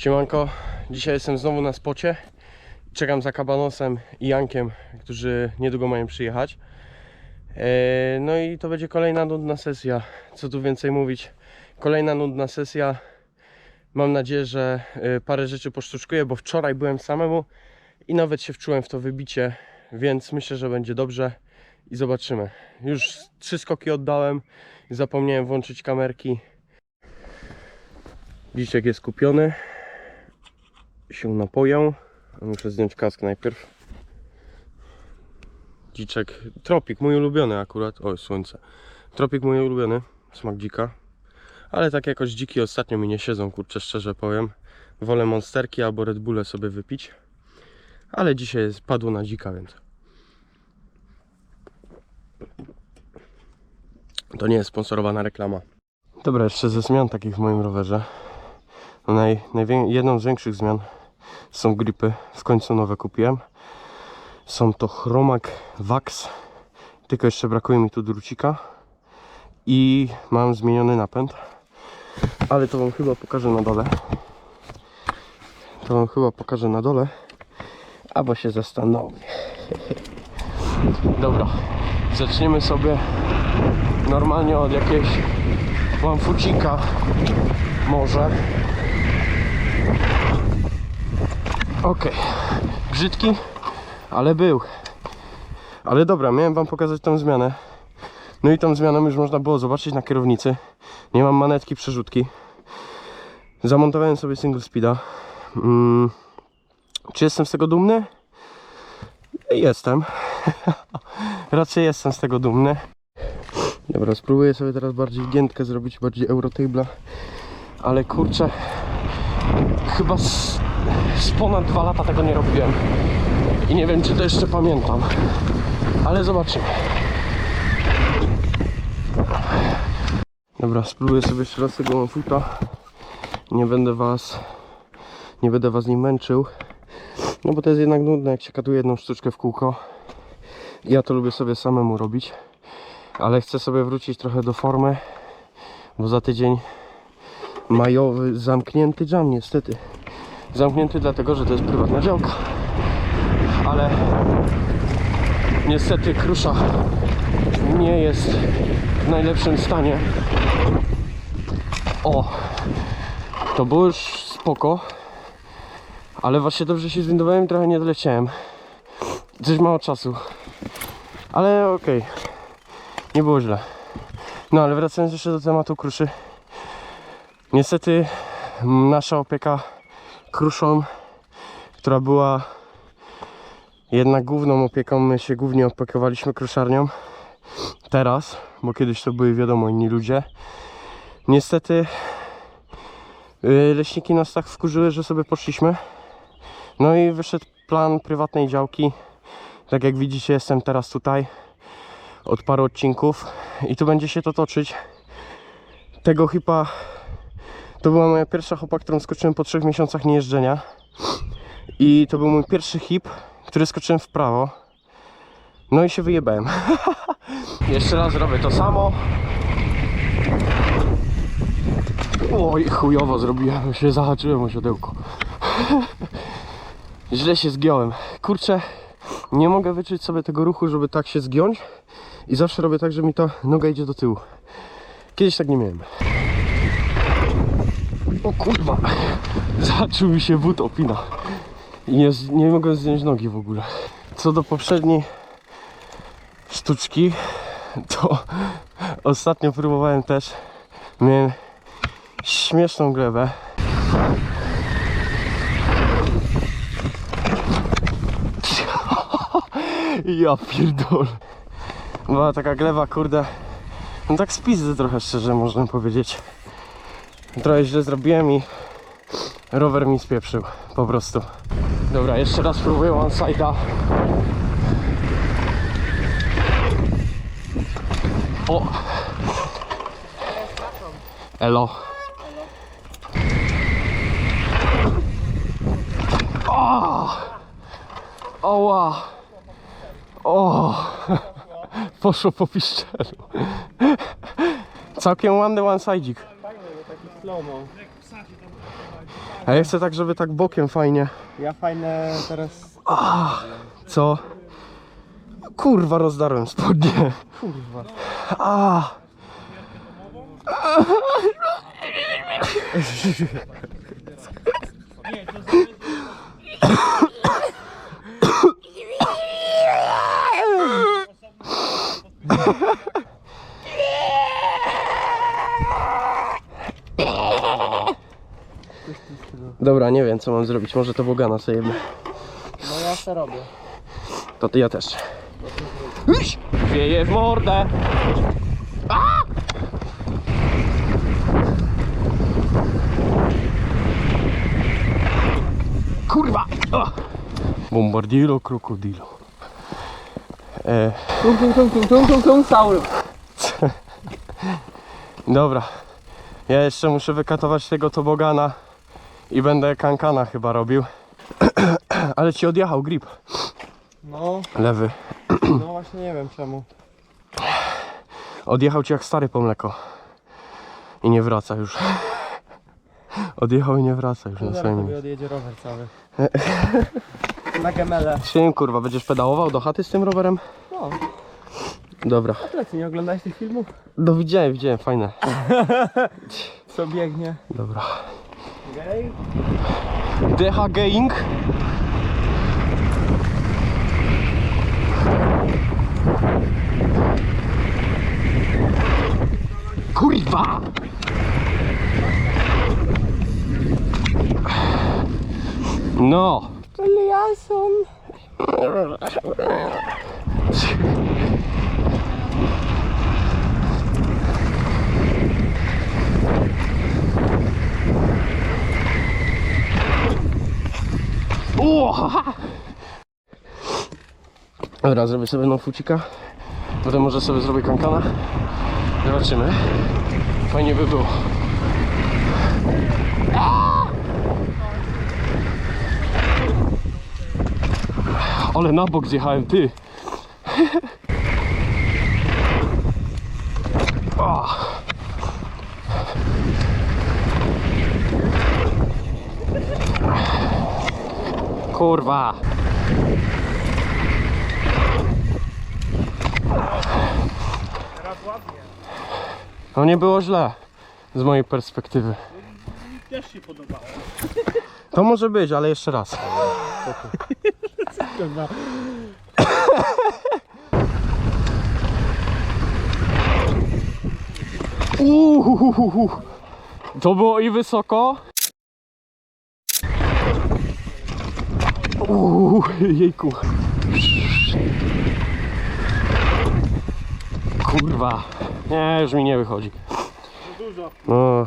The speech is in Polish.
Siemanko, dzisiaj jestem znowu na spocie. Czekam za Kabanosem i Jankiem, którzy niedługo mają przyjechać. Eee, No i to będzie kolejna nudna sesja. Co tu więcej mówić? Kolejna nudna sesja. Mam nadzieję, że e, parę rzeczy posztuczkuję, bo wczoraj byłem samemu i nawet się wczułem w to wybicie, więc myślę, że będzie dobrze i zobaczymy. Już trzy skoki oddałem zapomniałem włączyć kamerki. Dziczek jest kupiony. Się napoją. Muszę zdjąć kask najpierw. Dziczek. Tropik, mój ulubiony akurat. O, słońce. Tropik mój ulubiony. Smak dzika. Ale tak jakoś dziki ostatnio mi nie siedzą, kurczę, szczerze powiem. Wolę monsterki albo Red Bulle sobie wypić. Ale dzisiaj padło na dzika, więc. To nie jest sponsorowana reklama. Dobra, jeszcze ze zmian takich w moim rowerze. Naj, jedną z większych zmian są gripy. W końcu nowe kupiłem. Są to Chromak Wax. Tylko jeszcze brakuje mi tu drucika. I mam zmieniony napęd. Ale to wam chyba pokażę na dole. To wam chyba pokażę na dole. Albo się zastanowię. Dobra. Zaczniemy sobie normalnie od jakiejś łamfucika może. Okej. Brzydki, ale był. Ale dobra, miałem wam pokazać tą zmianę. No i tą zmianę już można było zobaczyć na kierownicy. Nie mam manetki przerzutki. Zamontowałem sobie single speeda. Mm. Czy jestem z tego dumny? Jestem. Raczej jestem z tego dumny. Dobra, spróbuję sobie teraz bardziej giętkę zrobić, bardziej Eurotable'a. Ale kurczę, chyba z ponad dwa lata tego nie robiłem. I nie wiem, czy to jeszcze pamiętam. Ale zobaczymy. Dobra, spróbuję sobie jeszcze raz tego futa. Nie będę was, nie będę was nim męczył. No bo to jest jednak nudne, jak się kaduje jedną sztuczkę w kółko. Ja to lubię sobie samemu robić. Ale chcę sobie wrócić trochę do formy. Bo za tydzień majowy zamknięty jam niestety. Zamknięty dlatego, że to jest prywatna działka. Ale niestety krusza nie jest w najlepszym stanie. O! To było już spoko. Ale właśnie dobrze się zwindowałem trochę nie doleciałem. Coś mało czasu. Ale okej. Nie było źle. No ale wracając jeszcze do tematu kruszy. Niestety nasza opieka kruszą, która była jednak główną opieką, my się głównie opiekowaliśmy kruszarnią. Teraz, bo kiedyś to były wiadomo inni ludzie. Niestety yy, leśniki nas tak wkurzyły, że sobie poszliśmy. No i wyszedł plan prywatnej działki. Tak jak widzicie jestem teraz tutaj od paru odcinków i tu będzie się to toczyć. Tego chyba to była moja pierwsza hopa, którą skoczyłem po trzech miesiącach niejeżdżenia. I to był mój pierwszy hip, który skoczyłem w prawo. No i się wyjebałem. Jeszcze raz robię to samo. Oj, chujowo zrobiłem, się zahaczyłem o siodełko. Źle się zgiąłem. Kurczę, nie mogę wyczuć sobie tego ruchu, żeby tak się zgiąć. I zawsze robię tak, że mi ta noga idzie do tyłu. Kiedyś tak nie miałem. O kurwa, zaczął mi się wód opina. I nie, nie mogę zdjąć nogi w ogóle. Co do poprzedniej sztuczki, to ostatnio próbowałem też. Miałem śmieszną glebę. Ja pierdolę. Była taka gleba, kurde. No tak spizdy trochę szczerze można powiedzieć. Trochę źle zrobiłem i rower mi spieprzył. Po prostu. Dobra, jeszcze raz próbuję one side'a. O! Elo. O! Oła! O! Poszło po piszczelu. Całkiem ładny one side'ik. A ja chcę tak, żeby tak bokiem fajnie. Ja fajne teraz... Co? Kurwa, rozdarłem spodnie. Kurwa. A. Dobra, nie wiem co mam zrobić. Może to Bogana sobie. No ja se robię. To ty ja też. Iś! Wieje w mordę. A! Kurwa! O! Bombardiro krokodilo. E, Tum, tum, tum, tum, tum, tum, tum, Saul. dobra. Ja jeszcze muszę wykatować tego tobogana i będę kankana chyba robił. Ale ci odjechał grip. No, Lewy. no właśnie nie wiem czemu. Odjechał ci jak stary po mleko. I nie wraca już. Odjechał i nie wraca już na zaraz swoim sobie miejscu. odjedzie rower cały. Na gemele. Czym kurwa, będziesz pedałował do chaty z tym rowerem? No, Dobra. a ty nie oglądałeś tych filmów? No widziałem, widziałem, fajne. Co biegnie? Dobra. Gang. Kurwa! No! Ale ja są. O! Dobra, zrobię sobie no fucika. Potem może sobie zrobię kankana. Zobaczymy. Fajnie by było. Ale na bok zjechałem, ty. Kurwa. No nie było źle z mojej perspektywy. Też się podobało. To może być, ale jeszcze raz. Uhuhuhu. To było i wysoko. Uuu, jejku. Kurwa. Nie, już mi nie wychodzi. Dużo. No,